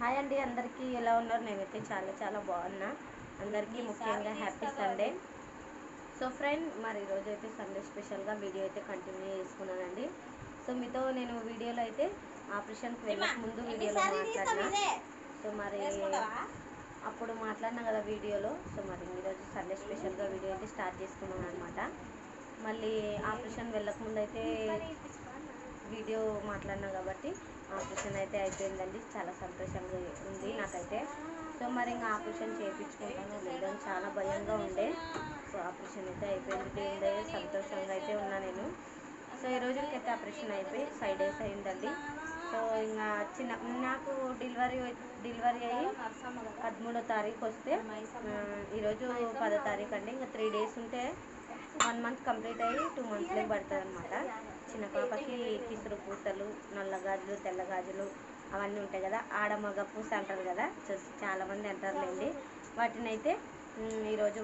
Hi అండి అందరికీ ఎలా ఉన్నారు? నేనైతే చాలా చాలా బాగున్నా. అందరికీ ముఖ్యంగా హ్యాపీ సండే. సో ఫ్రెండ్ మరి ఈరోజు అయితే సండే స్పెషల్గా వీడియో అయితే కంటిన్యూ చేసుకున్నానండి. సో మీతో నేను వీడియోలో అయితే ఆపరేషన్కి వెళ్ళక ముందు వీడియోలో మాట్లాడినా. సో మరి అప్పుడు మాట్లాడినా కదా వీడియోలో. సో మరి ఈరోజు సండే స్పెషల్గా వీడియో అయితే స్టార్ట్ చేసుకున్నాను అనమాట మళ్ళీ ఆపరేషన్ వెళ్ళక ముందు అయితే వీడియో మాట్లాడినా కాబట్టి ఆపరేషన్ అయితే అయిపోయిందండి. చాలా సంతోషంగా ఉంది నాకైతే. సో మరి ఇంకా ఆపరేషన్ చేయించుకుంటాను. లేదని చాలా భయంగా ఉండే. సో ఆపరేషన్ అయితే అయిపోయింది. ఉండే సంతోషంగా అయితే ఉన్నా నేను. సో ఈ రోజుకైతే ఆపరేషన్ అయిపోయి ఫైవ్ డేస్ అయిందండి. సో ఇంకా చిన్న నాకు డెలివరీ డెలివరీ అయ్యి పదమూడో తారీఖు వస్తే ఈరోజు పదో తారీఖు అండి. ఇంకా త్రీ డేస్ ఉంటే వన్ మంత్ కంప్లీట్ అయ్యి టూ మంత్స్లో పడుతుంది అనమాట చిన్న పాపకి కిసురు పూసలు నల్ల గాజులు తెల్ల గాజులు అవన్నీ ఉంటాయి కదా. ఆడమగ పూస అంటారు కదా. చూసి చాలామంది అంటారులేండి. వాటిని అయితే ఈరోజు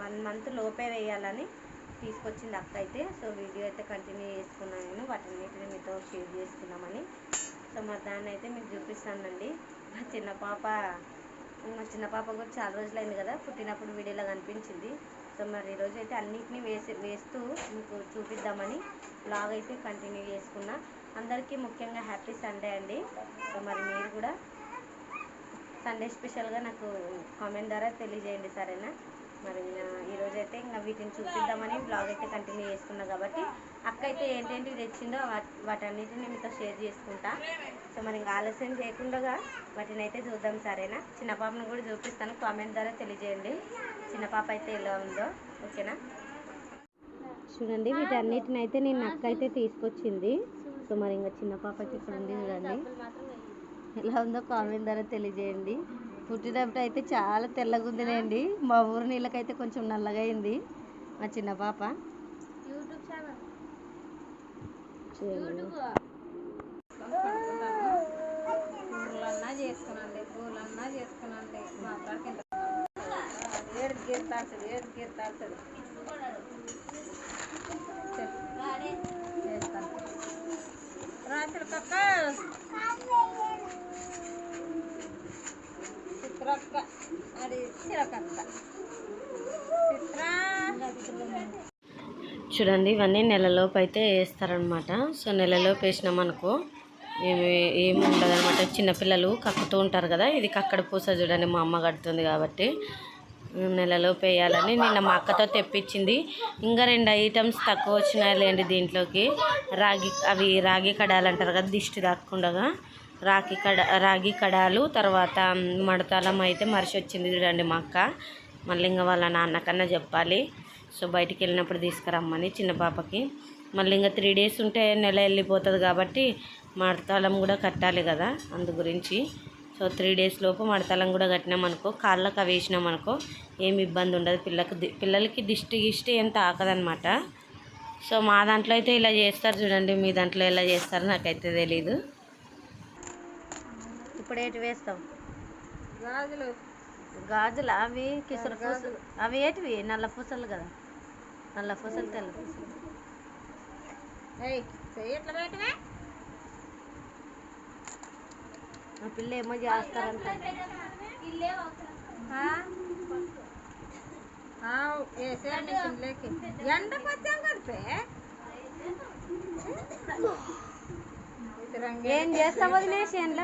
వన్ మంత్ లోపే వేయాలని తీసుకొచ్చింది అక్క అయితే. సో వీడియో అయితే కంటిన్యూ చేసుకున్నాను నేను. వాటిన్నిటిని మీతో షేర్ చేసుకున్నామని సో మరి దాన్ని అయితే మీకు చూపిస్తానండి. మా చిన్న పాప మా చిన్న పాప కూడా చాలా రోజులైంది కదా. పుట్టినప్పుడు వీడియోలో కనిపించింది. సో మరి ఈరోజు అయితే అన్నిటినీ వేసి వేస్తూ మీకు చూపిద్దామని బ్లాగ్ అయితే కంటిన్యూ చేసుకున్నా. అందరికీ ముఖ్యంగా హ్యాపీ సండే అండి. సో మరి మీరు కూడా సండే స్పెషల్గా నాకు కామెంట్ ద్వారా తెలియజేయండి సరేనా? మరి ఇంకా ఈరోజు అయితే ఇంకా వీటిని చూపిద్దామని బ్లాగ్ అయితే కంటిన్యూ చేసుకున్నా కాబట్టి అక్క అయితే ఏంటేంటి తెచ్చిందో వాటి వాటన్నిటిని మీతో షేర్ చేసుకుంటా. సో మరి ఇంకా ఆలస్యం చేయకుండా వాటిని అయితే చూద్దాం సరేనా? చిన్న పాపను కూడా చూపిస్తాను. కామెంట్ ద్వారా తెలియజేయండి. చిన్న పాప అయితే ఎలా ఉందో ఓకేనా? చూడండి వీటన్నిటిని అయితే నేను అక్క అయితే తీసుకొచ్చింది. సో మరి ఇంకా చిన్న పాపకి ఇక్కడ ఉంది చూడండి. ఎలా ఉందో కామెంట్ ద్వారా తెలియజేయండి. పుట్టినప్పుడు అయితే చాలా తెల్లగా ఉందిలేండి. మా ఊరు నీళ్ళకైతే కొంచెం నల్లగా అయింది మా చిన్న పాప. YouTube channel. చూడండి. ఏడు ఏది గీత గీర్తాడుతుంది చేస్తాను రాత్రి కక్క చిత్రక్క. అది చిరకక్క. చిత్ర. చూడండి ఇవన్నీ నెలలోపు అయితే వేస్తారనమాట సో నెలలోపు వేసినామనుకో ఏమి ఏమి ఉండదు అనమాట చిన్నపిల్లలు కక్కుతూ ఉంటారు కదా ఇది కక్కడ పూస చూడండి మా అమ్మ కడుతుంది కాబట్టి. నెలలోపు వేయాలని నిన్న మా అక్కతో తెప్పించింది. ఇంకా రెండు ఐటమ్స్ తక్కువ వచ్చినాయి లేండి దీంట్లోకి. రాగి అవి రాగి కడాలు అంటారు కదా దిష్టి దాక్కుండగా రాగి కడ రాగి కడాలు తర్వాత మడతాలం అయితే మరిచి వచ్చింది చూడండి మా అక్క. మళ్ళీ ఇంకా వాళ్ళ నాన్నకన్నా చెప్పాలి. సో బయటికి వెళ్ళినప్పుడు తీసుకురమ్మని చిన్న పాపకి. మళ్ళీ ఇంకా త్రీ డేస్ ఉంటే నెల వెళ్ళిపోతుంది కాబట్టి మడతాళం కూడా కట్టాలి కదా అందు గురించి. సో త్రీ డేస్ లోపు మడతాళం కూడా కట్టినామనుకో కాళ్ళకు అవి వేసినామనుకో ఏమి ఇబ్బంది ఉండదు. పిల్లకి పిల్లలకి దిష్టి గిష్టి ఏం తాకదనమాట సో మా దాంట్లో అయితే ఇలా చేస్తారు చూడండి మీ దాంట్లో ఎలా చేస్తారో నాకైతే తెలీదు. ఇప్పుడు ఏంటి వేస్తాం గాజులు. గాజులు? అవి కిసరు పూసలు. అవి ఏంటివి? నల్ల పూసలు కదా. నల్ల పూసలు తెల్ల పూసలు. మా పిల్ల ఏమో చేస్తారంట. వేసేయండి ఎండకు వచ్చాం కడితే ఏం చేస్తావు వదిలేసి ఎండ్ల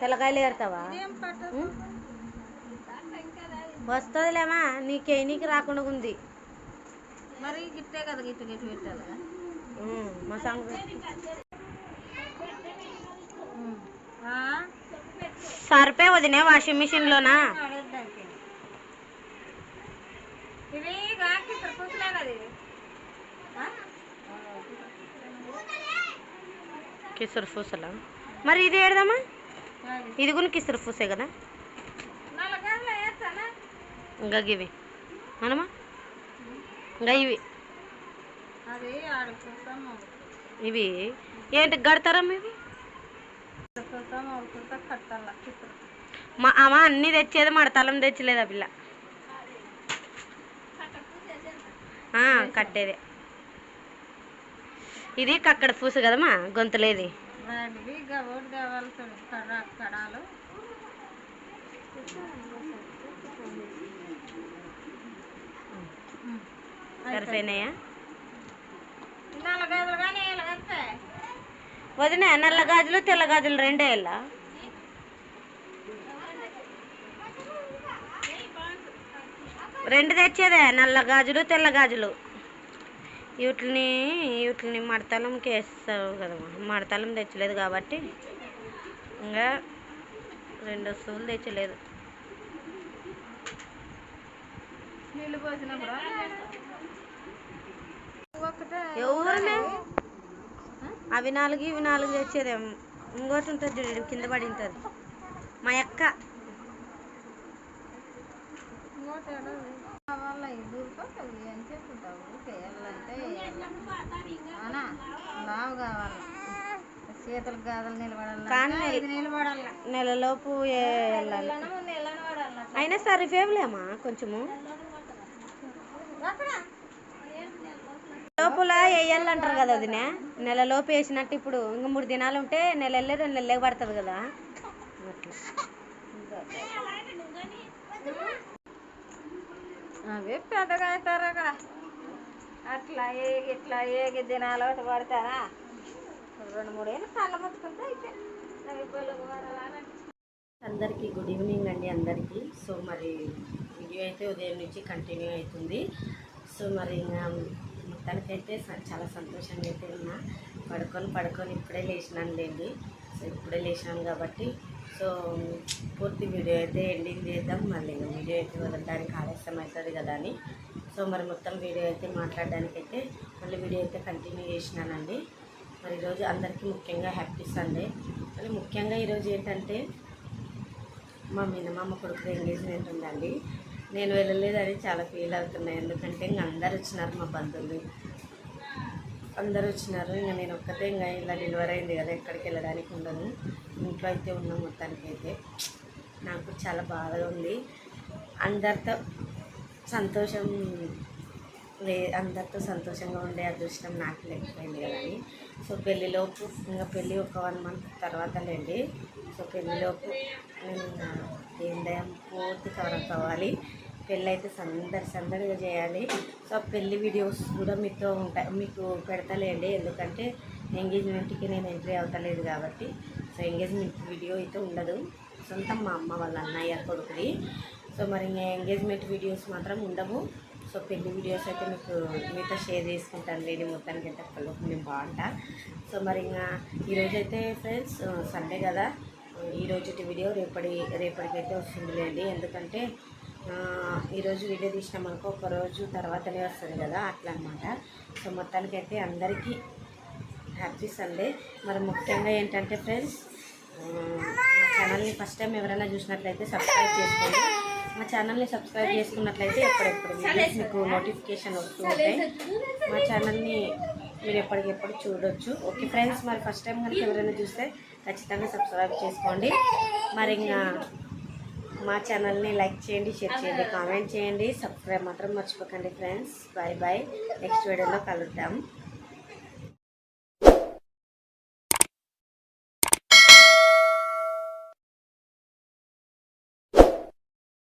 తెల్లకాయలు ఏరుతావా? ఏం పట్టు ఉం? వస్తుందిలేమా నీకే నీకు రాకుండా ఉంది. మరి గిట్టే కదా గిట్ట గిట్ట పెట్టాలి మా సంగతి? సరిపే వదినే వాషింగ్. ఇవి ఇవి ఆ? కిసరు పూసలా? మరి ఇది ఏడదమ్మా? అది. ఇది కూడా కిసరు పూసే కదా? ఇంకా గివి. అనమా ఇంకా ఇవి. ఇవి. ఏంటి గడతారమ్మా ఇవి ఆడుకుంటాం ఆడుకుంటా కట్టాల చిత్రం మా అమ్మ అన్నీ తెచ్చేది మడతలం తెచ్చలేదు ఆ పిల్ల. ఆ, కట్టేదే. ఇది కక్కడ పూస కదమ్మా గొంతులేది. సరిపోయినాయా నాలుగు గదులు కానీ ఇలాగంతే వదిన నల్ల గాజులు తెల్ల గాజులు రెండే ఇలా రెండు తెచ్చేదే నల్ల గాజులు తెల్ల గాజులు. వీటిని వీటిని మడతలంకి వేస్తావు కదమ్మా మడతలం తెచ్చలేదు కాబట్టి ఇంకా రెండు వస్తువులు తెచ్చలేదు. ఎవరులే అవి నాలుగు ఇవి నాలుగు తెచ్చేదే. ఇంకోటి ఉంటుంది చూడు ఈడ కింద పడి ఉంటుంది. మా అక్క. చేతులకు గాదలు నిలబడాలి నిలబడాలి నెలలోపు అయినా సరిఫేవులేమా కొంచెము? లోపల వేయాలంటారు కదా వదిన. నెలలోపు వేసినట్టు ఇప్పుడు. ఇంకా మూడు దినాలు ఉంటే నెల వెళ్ళి రెండు నెలలే పడుతుంది కదా. అవి పెద్దగా అవుతారు అక్కడ అట్లా ఏగి ఇట్లా ఏగి దినాలు ఒకటి పడతారా? రెండు మూడు ఏళ్ళు కళ్ళ ముట్టుకుంటే అయితే అందరికీ గుడ్ ఈవినింగ్ అండి అందరికీ. సో మరి వీడియో అయితే ఉదయం నుంచి కంటిన్యూ అవుతుంది. సో మరి ఇంకా మొత్తానికైతే చాలా సంతోషంగా అయితే ఉన్నా. పడుకొని పడుకొని ఇప్పుడే లేచినాను లేండి. సో ఇప్పుడే లేచినాను కాబట్టి సో పూర్తి వీడియో అయితే ఎండింగ్ చేద్దాం. మళ్ళీ వీడియో అయితే వదలడానికి ఆలస్యం అవుతుంది కదా అని. సో మరి మొత్తం వీడియో అయితే మాట్లాడడానికి అయితే మళ్ళీ వీడియో అయితే కంటిన్యూ చేసినానండి. మరి ఈరోజు అందరికీ ముఖ్యంగా హ్యాపీ సండే. మరి ముఖ్యంగా ఈరోజు ఏంటంటే మా మినమామ కొడుకు ఎంగేజ్మెంట్ ఉందండి. నేను వెళ్ళలేదని చాలా ఫీల్ అవుతున్నాయి. ఎందుకంటే ఇంక అందరు వచ్చినారు మా బంధువులు. అందరూ వచ్చినారు. ఇంకా నేను ఒక్కతే ఇంకా ఇలా డెలివరీ అయింది కదా ఎక్కడికి వెళ్ళడానికి ఉండదు ఇంట్లో అయితే ఉన్నాం మొత్తానికి అయితే నాకు చాలా బాధగా ఉంది. అందరితో సంతోషం లే అందరితో సంతోషంగా ఉండే అదృష్టం నాకు లేకపోయింది కదండి సో పెళ్ళిలోపు ఇంకా పెళ్ళి ఒక వన్ మంత్ తర్వాత లేండి. సో పెళ్ళిలోపు నేను ఇంకా ఏం దయం పూర్తి కవర్ అవ్వాలి. పెళ్ళి అయితే సందడి సందడిగా చేయాలి. సో పెళ్ళి వీడియోస్ కూడా మీతో ఉంటాయి మీకు పెడతలేండి. ఎందుకంటే ఎంగేజ్మెంట్కి నేను ఎంట్రీ అవుతలేదు కాబట్టి. సో ఎంగేజ్మెంట్ వీడియో అయితే ఉండదు. సొంతం మా అమ్మ వాళ్ళ అన్నయ్య కొడుకుది. సో మరి ఇంకా ఎంగేజ్మెంట్ వీడియోస్ మాత్రం ఉండవు. సో పెళ్ళి వీడియోస్ అయితే మీకు మీతో షేర్ చేసుకుంటాను. లేని మొత్తానికి అయితే కలుపు నేను బాగుంటా. సో మరి ఇంకా ఈరోజు అయితే ఫ్రెండ్స్ సండే కదా. ఈ రోజు వీడియో రేపటి రేపటికైతే వస్తుంది లేండి ఎందుకంటే ఈరోజు వీడియో తీసినామనుకో ఒక రోజు తర్వాతనే వస్తుంది కదా అట్లా అనమాట సో మొత్తానికైతే అందరికీ హ్యాపీ సండే. మరి ముఖ్యంగా ఏంటంటే ఫ్రెండ్స్ మా ఛానల్ని ఫస్ట్ టైం ఎవరైనా చూసినట్లయితే సబ్స్క్రైబ్ చేసుకోండి. మా ఛానల్ని సబ్స్క్రైబ్ చేసుకున్నట్లయితే ఎప్పుడెప్పుడు మీకు నోటిఫికేషన్ వస్తూ ఉంటాయి. మా ఛానల్ని మీరు ఎప్పటికెప్పుడు చూడొచ్చు. ఓకే ఫ్రెండ్స్ మరి ఫస్ట్ టైం కనుక ఎవరైనా చూస్తే ఖచ్చితంగా సబ్స్క్రైబ్ చేసుకోండి. మరి ఇంకా మా ఛానల్ని లైక్ చేయండి షేర్ చేయండి కామెంట్ చేయండి. సబ్స్క్రైబ్ మాత్రం మర్చిపోకండి ఫ్రెండ్స్ బాయ్ బాయ్ నెక్స్ట్ వీడియోలో కలుద్దాం.